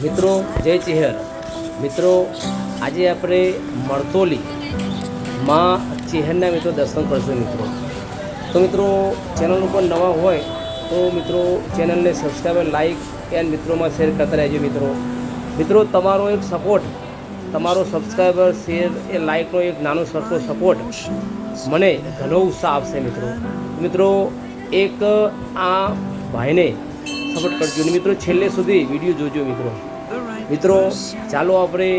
મિત્રો, જય ચેહર મિત્રો, આજે આપણે મળતોલી માં ચેહરના મિત્રો દર્શન કરશું મિત્રો. તો મિત્રો, ચેનલ ઉપર નવા હોય તો મિત્રો ચેનલને સબસ્ક્રાઈબ લાઈક એન્ડ મિત્રોમાં શેર કરતા રહેજો મિત્રો. મિત્રો, તમારો એક સપોર્ટ તમારો સબસ્ક્રાઈબર શેર એ લાઈકનો એક નાનો સરખો સપોર્ટ મને ઘણો ઉત્સાહ આપશે મિત્રો. મિત્રો, એક આ ભાઈને સપોર્ટ કરજો. અને મિત્રો, છેલ્લે સુધી વીડિયો જોજો મિત્રો. મિત્રો, ચાલો આપણે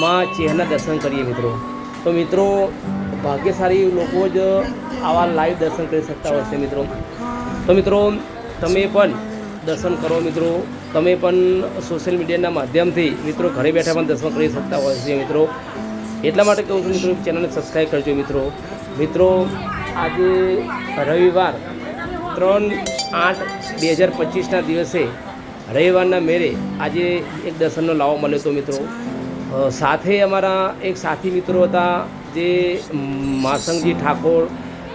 માં ચેહના દર્શન કરીએ મિત્રો. તો મિત્રો, ભાગ્યશાળી લોકો જ આવા લાઈવ દર્શન કરી શકતા હોય છે મિત્રો. તો મિત્રો, તમે પણ દર્શન કરો મિત્રો. તમે પણ સોશિયલ મીડિયાના માધ્યમથી મિત્રો ઘરે બેઠા પણ દર્શન કરી શકતા હોય છે મિત્રો. એટલા માટે કહું છું મિત્રો, ચેનલને સબસ્ક્રાઈબ કરજો મિત્રો. મિત્રો, આજે રવિવાર ત્રણ આઠ બે હજાર પચીસના દિવસે રવિવારના મેરે આજે એક દર્શનનો લાવો મળ્યો હતો મિત્રો. સાથે અમારા એક સાથી મિત્રો હતા, જે માસંગજી ઠાકોર,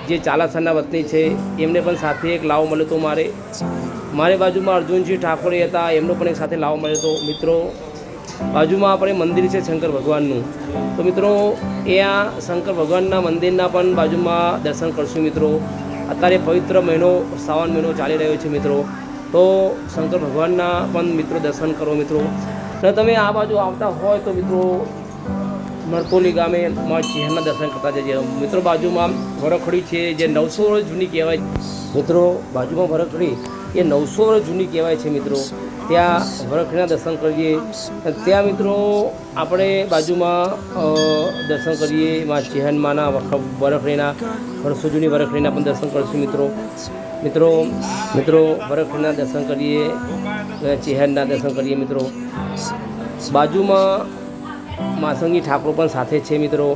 જે ચાલાસરના વતની છે, એમને પણ સાથે એક લાવો મળ્યો હતો મારે. મારી બાજુમાં અર્જુનજી ઠાકોર હતા, એમનો પણ એક સાથે લાવો મળ્યો હતો. મિત્રો, બાજુમાં આપણે મંદિર છે શંકર ભગવાનનું. તો મિત્રો, એ આ શંકર ભગવાનના મંદિરના પણ બાજુમાં દર્શન કરશું મિત્રો. અત્યારે પવિત્ર મહિનો, શ્રાવણ મહિનો ચાલી રહ્યો છે મિત્રો. તો શંકર ભગવાનના પણ મિત્રો દર્શન કરો મિત્રો. અને તમે આ બાજુ આવતા હોય તો મિત્રો મરતોલી ગામે માં ચિહ્નના દર્શન કરતા જઈએ. મિત્રો બાજુમાં વરખડી છે, જે નવસો જૂની કહેવાય. મિત્રો, બાજુમાં વરખડી એ નવસો વર્ષ જૂની કહેવાય છે મિત્રો. ત્યાં વરખના દર્શન કરીએ. ત્યાં મિત્રો આપણે બાજુમાં દર્શન કરીએ. માં ચેહનમાના વરખડીના, વર્ષો જૂની વરખડીના પણ દર્શન કરીશું મિત્રો. મિત્રો મિત્રો, વરખડીના દર્શન કરીએ. ચેહનના દર્શન કરીએ મિત્રો. બાજુમાં માસંગજી ઠાકોર પણ સાથે છે મિત્રો.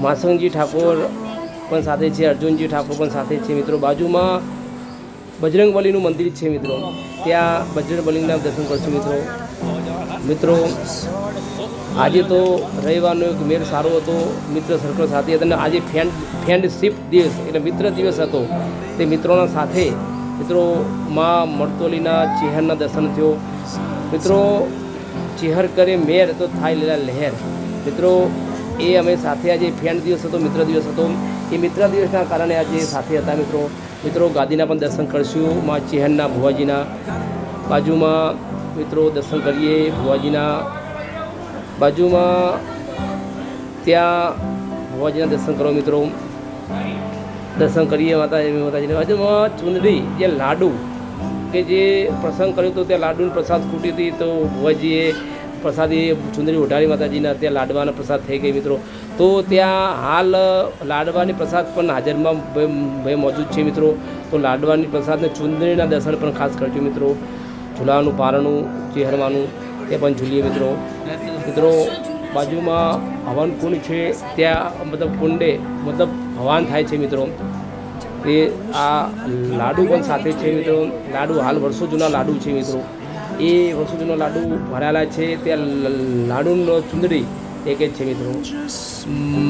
માસંગજી ઠાકોર પણ સાથે છે. અર્જુનજી ઠાકોર પણ સાથે છે મિત્રો. બાજુમાં બજરંગબલીનું મંદિર છે મિત્રો. ત્યાં બજરંગબલીના દર્શન કરશું મિત્રો. મિત્રો, આજે તો રવિવારનો એક મેળ સારો હતો. મિત્ર સર્કલ સાથે અને આજે ફ્રેન્ડ ફ્રેન્ડશીપ દિવસ એટલે મિત્ર દિવસ હતો. તે મિત્રોના સાથે મિત્રો માં મળતોલીના ચેહરના દર્શન થયો. મિત્રો, ચેહર કરે મેર તો થાય લીલા લહેર. મિત્રો, એ અમે સાથે આજે ફ્રેન્ડ દિવસ હતો, મિત્ર દિવસ હતો. એ મિત્ર દિવસના કારણે આજે સાથે હતા મિત્રો. મિત્રો, ગાદીના પણ દર્શન કરશું. માં ચેહનના ભુવાજીના બાજુમાં મિત્રો દર્શન કરીએ. ભુવાજીના બાજુમાં ત્યાં ભુવાજીના દર્શન કરો મિત્રો. દર્શન કરીએ માતાજી માતાજીને બાજુમાં ચુંદડી, જે લાડુ કે જે પ્રસંગ કર્યો હતો ત્યાં લાડુનો પ્રસાદ ખૂટી હતી તો ભુવાજીએ પ્રસાદી ચુંદરી ઉઢાડી માતાજીના ત્યાં લાડવાનો પ્રસાદ થઈ ગઈ મિત્રો. તો ત્યાં હાલ લાડવાની પ્રસાદ પણ હાજરમાં ભાઈ મોજૂદ છે મિત્રો. તો લાડવાની પ્રસાદને ચુંદરીના દર્શન પણ ખાસ કરજો મિત્રો. ઝૂલાનું પારણું, ચહેરવાનું, તે પણ ઝૂલીએ મિત્રો. મિત્રો, બાજુમાં હવન કુંડ છે, ત્યાં મતલબ કુંડે મતલબ હવાન થાય છે મિત્રો. તે આ લાડુ પણ સાથે છે મિત્રો. લાડુ હાલ વર્ષો જૂના લાડુ છે મિત્રો. એ વર્ષો લાડુ ભરાયેલા છે. ત્યાં લાડુનો ચુંદડી એક જ છે મિત્રો.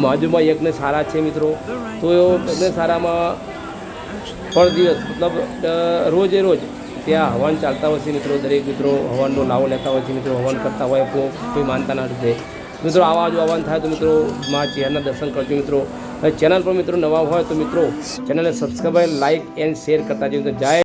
બાજુમાં યજ્ઞ સારા છે મિત્રો. તો યજ્ઞ સારામાં પર દિવસ, મતલબ રોજે રોજ ત્યાં હવન ચાલતા હોય છે મિત્રો. દરેક મિત્રો હવનનો લાવો લેતા હોય છે મિત્રો. હવન કરતા હોય કોઈ માનતા ના રીતે. મિત્રો, આવા જો હવન થાય તો મિત્રો, મા ચેહરના દર્શન કરજો મિત્રો. ચેનલ પર મિત્રો નવા હોય તો મિત્રો, ચેનલને સબસ્ક્રાઈબ લાઇક એન્ડ શેર કરતા જજો જય